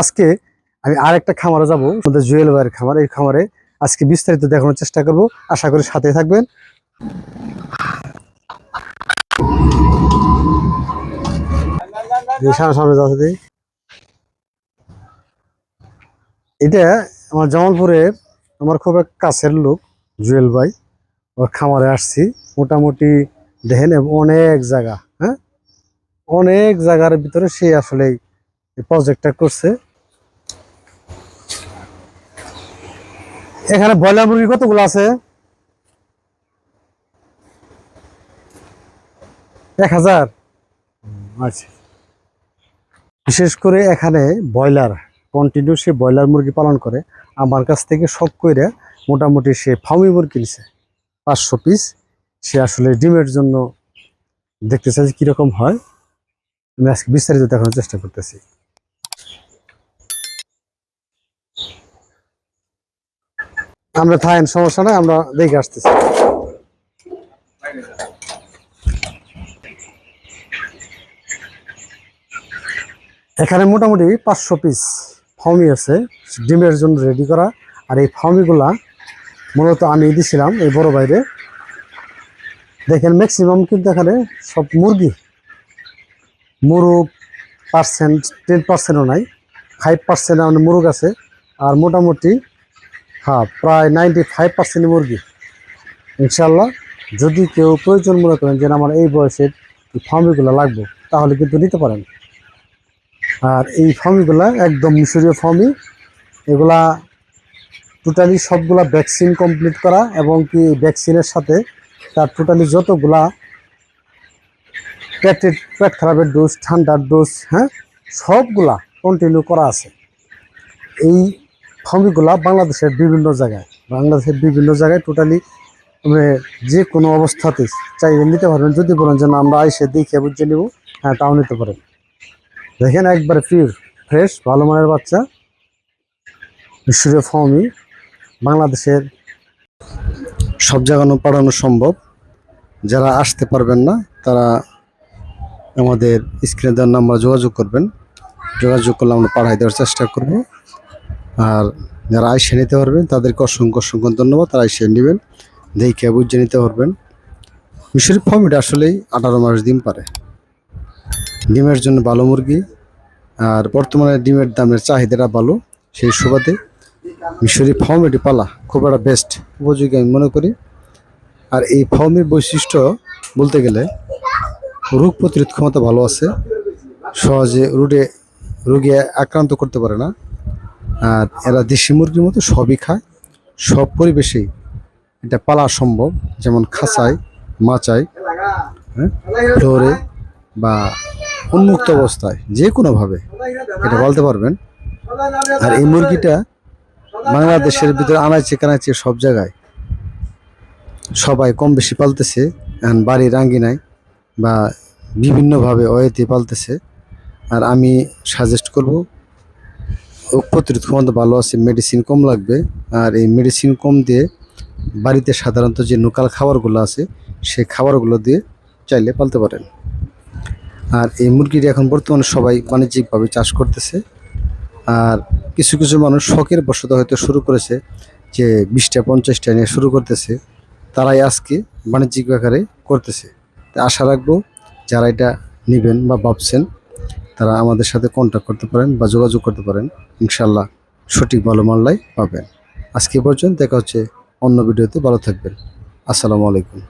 আজকে আমি আর একটা খামারে যাব জুয়েল ভাইয়ের খামার। এই খামারে আজকে বিস্তারিত দেখানোর চেষ্টা করব। আশা করি সাথে থাকবেন। এটা আমার জামালপুরের আমার খুব এক কাছের লোক, জুয়েল ভাই। ওর খামারে আসছি। মোটামুটি দেখেন, অনেক জায়গা হ্যাঁ? অনেক জায়গার ভিতরে সে আসলে প্রজেক্টটা করছে। এখানে ব্রয়লার মুরগি কতগুলো আছে? এক হাজার। আচ্ছা। বিশেষ করে এখানে ব্রয়লার কন্টিনিউ সে ব্রয়লার মুরগি পালন করে। আমার কাছ থেকে সব করে মোটামুটি সে ফার্মি মুরগি কিনছে। পাঁচশো পিস সে আসলে ডিমের জন্য দেখতে চাইছে কীরকম হয়। আমি আজকে বিস্তারিত দেখানোর চেষ্টা করতেছি। আমরা থাকেন, সমস্যা নাই, আমরা দেখে আসতেছি। এখানে মোটামুটি পাঁচশো পিস ফার্মি আছে, ডিমের জন্য রেডি করা। আর এই ফার্মিগুলা মূলত আমি দিছিলাম এই বড় বাইরে দেখেন ম্যাক্সিমাম কিন্তু এখানে সব মুরগি। মুরগ পার্সেন্ট টেন পার্সেন্টও নাই ফাইভ পার্সেন্ট মুরগ আছে। আর মোটামুটি হ্যাঁ প্রায় নাইনটি ফাইভ পার্সেন্ট মুরগি। ইনশাল্লাহ যদি কেউ প্রয়োজন মনে করেন যে আমার এই বয়সের ফার্মিগুলো লাগবে, তাহলে কিন্তু নিতে পারেন। আর এই ফার্মিগুলা একদম মিশরীয় ফার্মি এগুলা টোটালি সবগুলা ভ্যাকসিন কমপ্লিট করা এবং কি ভ্যাকসিনের সাথে তার টোটালি যতগুলা পেটের পেট খারাপের ডোজ ঠান্ডার ডোজ হ্যাঁ সবগুলা কন্টিনিউ করা আছে। এই ফার্মিগুলা বাংলাদেশের বিভিন্ন জায়গায়, বাংলাদেশের বিভিন্ন জায়গায় টোটালি যে কোনো অবস্থাতে চাইলে নিতে পারবেন। যদি বলেন যে না, আমরা আইসে দেখে বুঝে নিব হ্যাঁ তাও নিতে পারেন। দেখেন একবার পিওর ফ্রেশ ভালো মানের বাচ্চা। মিশরীয় ফার্মি বাংলাদেশের সব জায়গানো পাঠানো সম্ভব। যারা আসতে পারবেন না, তারা আমাদের স্ক্রিনে দেওয়ার নাম্বার যোগাযোগ করবেন। যোগাযোগ করলে আমরা পাঠাই দেওয়ার চেষ্টা করব। আর যারা আইসে নিতে পারবেন, তাদেরকে অসংখ্য অসংখ্য ধন্যবাদ। তারা আইসে নেবেন, দেখে বুঝে নিতে পারবেন। মিশরি ফর্মিটা আসলেই আঠারো মাস ডিম পারে। ডিমের জন্য ভালো মুরগি। আর বর্তমানে ডিমের দামের চাহিদাটা ভালো, সেই সুবাদে মিশরি ফর্মেটি পালা। খুব একটা বেস্ট উপযোগী আমি মনে করি। আর এই ফর্মের বৈশিষ্ট্য বলতে গেলে, রোগ প্রতিরোধ ক্ষমতা ভালো আছে। সহজে রোগে, রোগী আক্রান্ত করতে পারে না। এরা দেশি মুরগির মতো সবই খায়। সব পরিবেশেই এটা পালা সম্ভব, যেমন খাঁচায়, মাচায় হ্যাঁ ফ্লোরে বা উন্মুক্ত অবস্থায়, যে কোনোভাবে, এটা বলতে পারবেন। আর এই মুরগিটা বাংলাদেশের ভিতরে আনাচে কানাচে সব জায়গায় সবাই কম বেশি পালতেছে বাড়ির আঙ্গিনায় বা বিভিন্নভাবে ওয়েতে পালতেছে। আর আমি সাজেস্ট করব প্রতিরোধ ক্ষমতা ভালো আছে মেডিসিন কম লাগবে। আর এই মেডিসিন কম দিয়ে বাড়িতে সাধারণত যে লোকাল খাবারগুলো আছে, সেই খাবারগুলো দিয়ে চাইলে পালতে পারেন। আর এই মুরগিটি এখন বর্তমানে সবাই বাণিজ্যিকভাবে চাষ করতেছে। আর কিছু কিছু মানুষ শখের বশত হয়তো শুরু করেছে, যে বিশটা, পঞ্চাশটা নিয়ে শুরু করতেছে, তারাই আজকে বাণিজ্যিক আকারে করতেছে। আশা রাখব যারা এটা নেবেন বা ভাবছেন তারা আমাদের সাথে কন্ট্যাক্ট করতে পারেন বা যোগাযোগ করতে পারেন। ইনশাল্লাহ সঠিক ভালো মাল্লাই পাবেন। আজকে পর্যন্ত দেখা হচ্ছে অন্য ভিডিওতে। ভালো থাকবেন। আসসালামু আলাইকুম।